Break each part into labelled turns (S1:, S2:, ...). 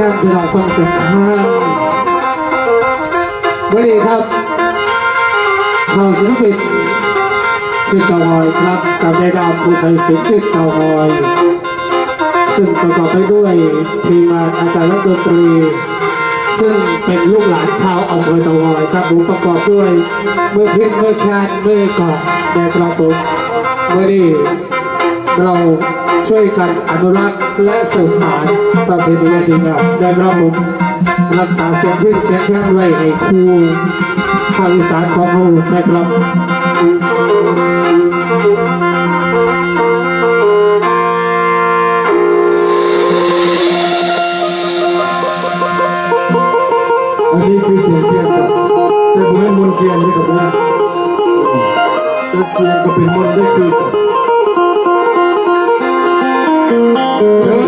S1: แค่พี่น้องฟังเสียงข้างวันนี้ครับชาวศิลปินคือเตางอยครับกับยายดาวภูไทยศิลป์คือเตางอย ซึ่งประกอบไปด้วยทีมงานอาจารย์และดนตรี ซึ่งเป็นลูกหลานชาวอำเภอเตางอยครับผมประกอบด้วยเมื่อพินมือแคนเมื่อกอบในกระผมเมื่อนี้ เราช่วยกันอนุรักษ์และสืบสานประเพณีดีงามได้รับผมรักษาเสียงพื้นเสียงแค้นไว้ให้ครูภาคอีสานของเราได้ครับ
S2: อันนี้คือเสียงเทียนกับแต่ผมไม่มนเทียนนี่กับนะแต่เสียงก็เป็นมนได้คือ กั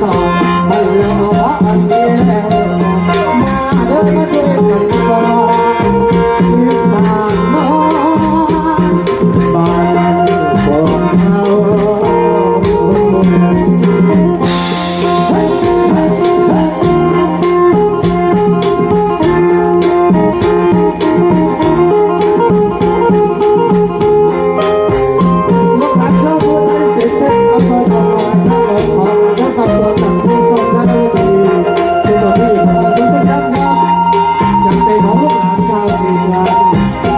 S1: สียงวิทย์สองบนแล้ว Thank you.